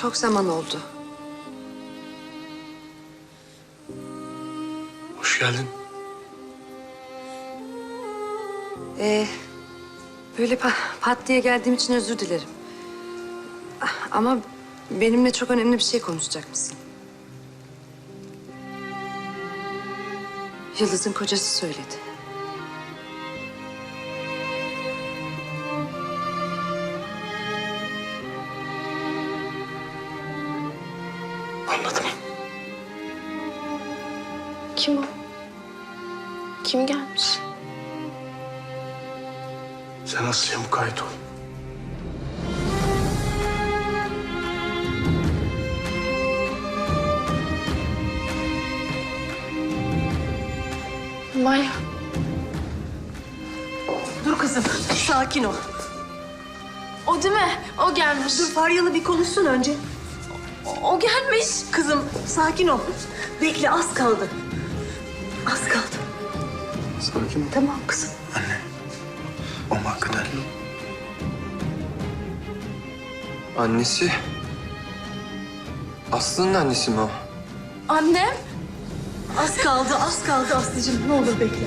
Çok zaman oldu. Hoş geldin. Ee, böyle pa- pat diye geldiğim için özür dilerim. Ah, Ama benimle çok önemli bir şey konuşacak mısın? Yıldız'ın kocası söyledi. Anladım. Kim o? Kim gelmiş? Sen Aslı'ya mukayyet ol. Maya. Dur kızım, sakin ol. O değil mi? O gelmiş. Dur Faryalı bir konuşsun önce. O gelmiş. Kızım, sakin ol. Bekle, az kaldı. Az kaldı. Sakin ol. Tamam kızım. O mu hakikaten? Annesi. Aslı'nın annesi mi o? Annem. Az kaldı, az kaldı Aslı'cığım. Ne olur bekle.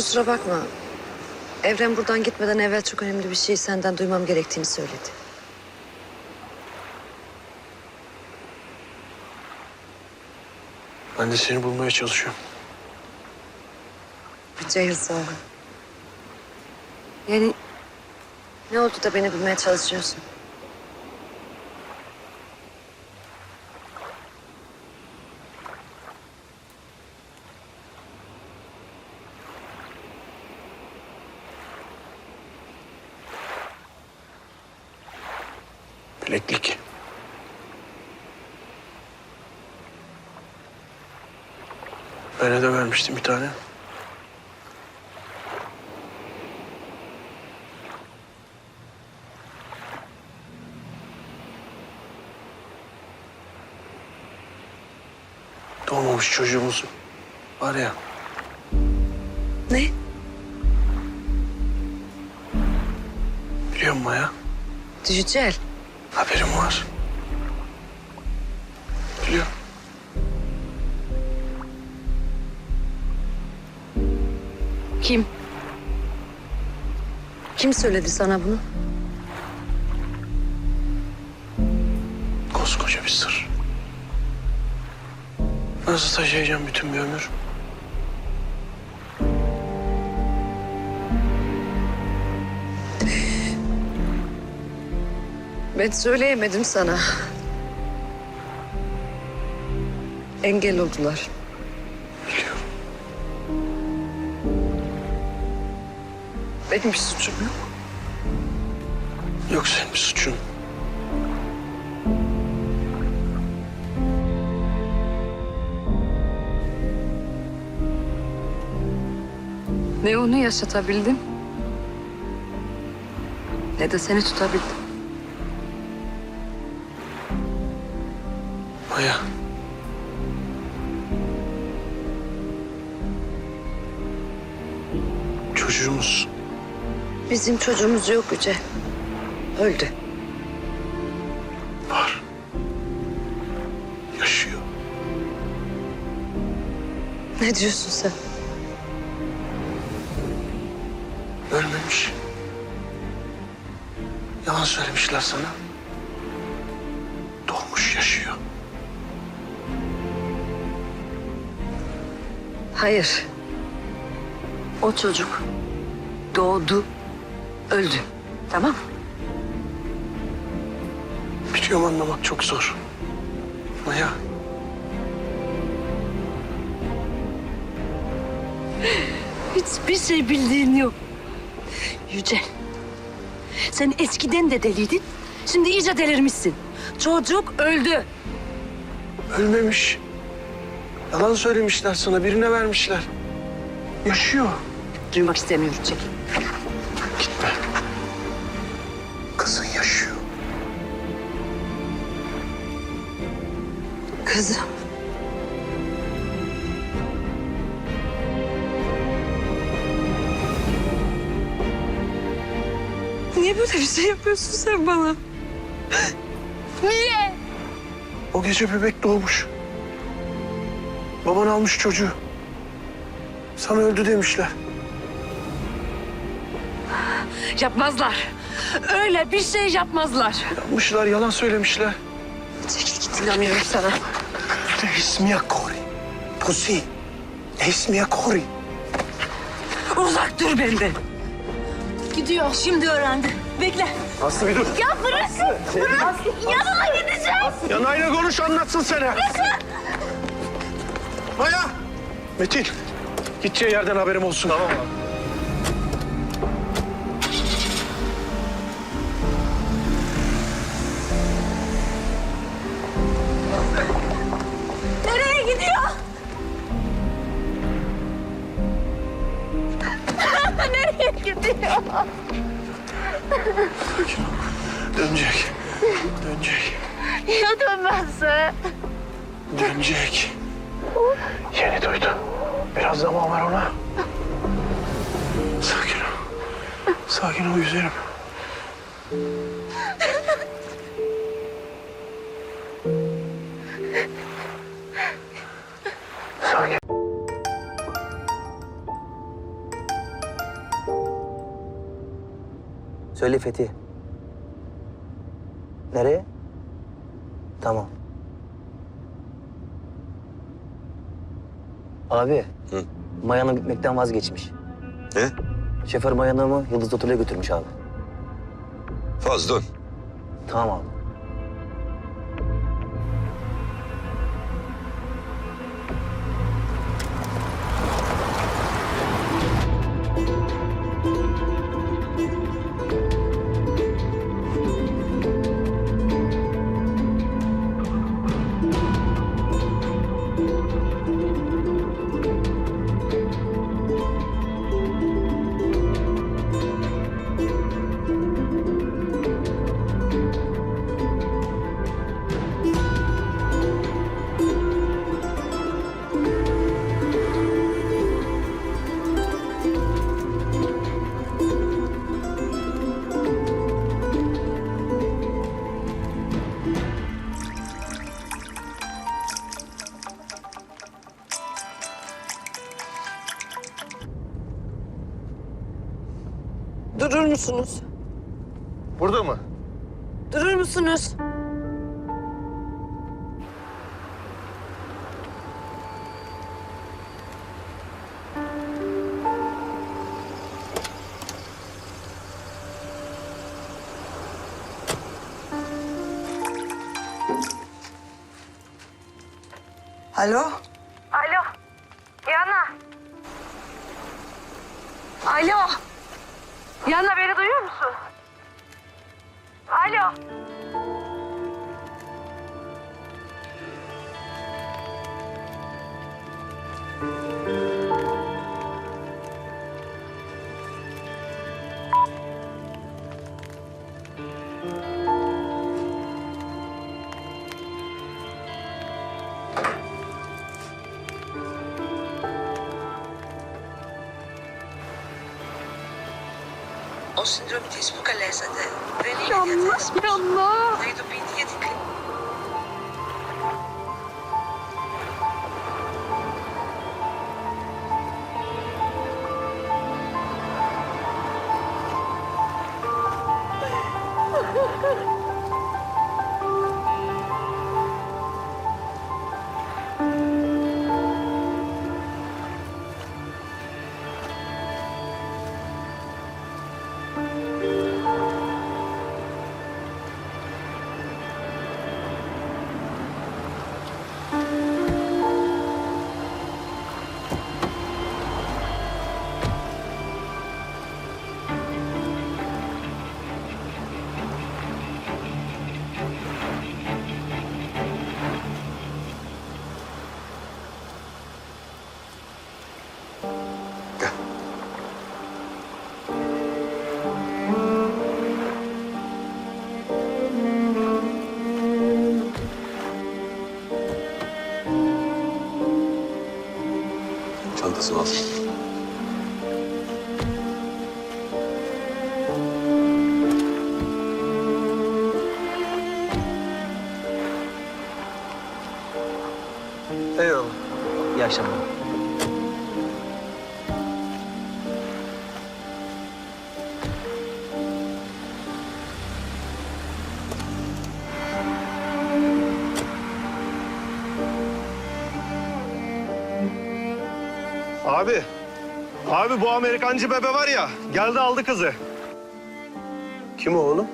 Kusura bakma. Evren buradan gitmeden evvel çok önemli bir şeyi senden duymam gerektiğini söyledi. Ben de seni bulmaya çalışıyorum. Ol. Yani ne oldu da beni bulmaya çalışıyorsun? Ben de vermiştim bir tane. Doğmamış çocuğumuz var ya. Ne? Biliyor musun Maya? Yücel. Haberim var. Biliyorum. Kim? Kim söyledi sana bunu? Koskoca bir sır. Nasıl taşıyacağım bütün bir ömür? Ben söyleyemedim sana. Engel oldular. Benim bir suçum yok. Yok senin bir suçun. Ne onu yaşatabildim. Ne de seni tutabildim. Maya. Çocuğumuz Bizim çocuğumuz yok Yüce. Öldü. var. Yaşıyor. Ne diyorsun sen? Ölmemiş. Yalan söylemişler sana. Doğmuş yaşıyor. Hayır. O çocuk doğdu, öldü. Tamam? Biliyorum anlamak çok zor. Maya. Hiçbir şey bildiğin yok. Yücel, sen eskiden de deliydin. Şimdi iyice delirmişsin. Çocuk öldü. Ölmemiş. Yalan söylemişler sana. Birine vermişler. Yaşıyor. Duymak istemiyorum. Çekil. Kızım. Niye böyle bir şey yapıyorsun sen bana? O gece bebek doğmuş. Baban almış çocuğu. Sana öldü demişler. Yapmazlar. Öyle bir şey yapmazlar. Yapmışlar, yalan söylemişler. Çekil git inanmıyorum sana. İsmiye Kori. Pusi. İsmiye Kori. Uzak dur benden. Gidiyor. Şimdi öğrendi. Bekle. Aslı bir dur. Ya bırakın. Bırak. Yanına gideceğim. Yanayla konuş anlatsın sana. Maya. Metin. Gideceği yerden haberim olsun. Tamam abi. Nereye gidiyor? Dönecek. Dönecek. Ya dönmezse? Dönecek. Yeni duydu. Biraz zaman var ona. Sakin ol. Sakin ol güzelim. Söyle Fethi. Nereye? Tamam. Abi. Mayan'a gitmekten vazgeçmiş. Ne? Şoför Mayan'ı Yıldız Otel'e götürmüş abi. Fazlın. Tamam abi. Musunuz? Burada mı? Durur musunuz? Alo? Alo. Yana. Alo. Yana beni duyuyor musun? Alo. als zinnetje spoke alles uit. Ben je het al? Çantası lazım. Abi. Abi bu Amerikancı bebe var ya. Geldi aldı kızı. Kim o oğlum?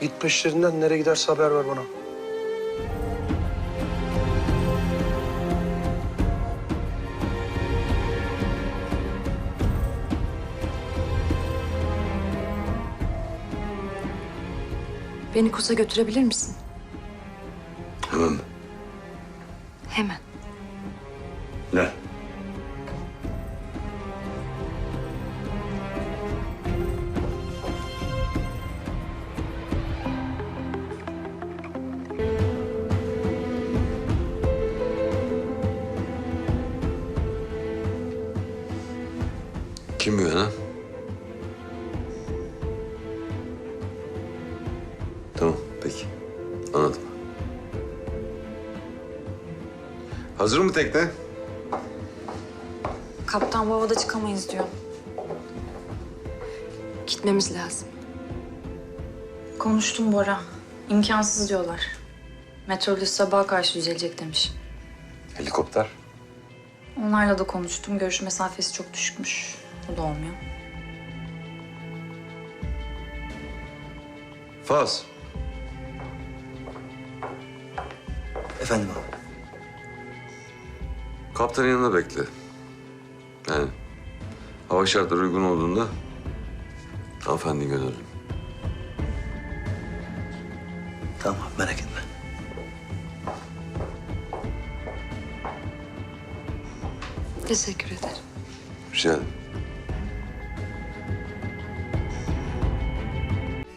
Git peşlerinden nereye giderse haber ver bana. Beni Kus'a götürebilir misin? Kim bu yana? Tamam, peki. Anladım. Hazır mı tekne? Kaptan bu havada çıkamayız diyor. Gitmemiz lazım. Konuştum Bora. İmkansız diyorlar. Metrobüs sabaha karşı düzelecek demiş. Helikopter. Onlarla da konuştum. Görüş mesafesi çok düşükmüş. O da olmuyor. Faz. Efendim abi. Kaptanın yanında bekle. Yani hava şartları uygun olduğunda hanımefendi gönderelim. Tamam abi merak etme. Teşekkür ederim. Rica ederim.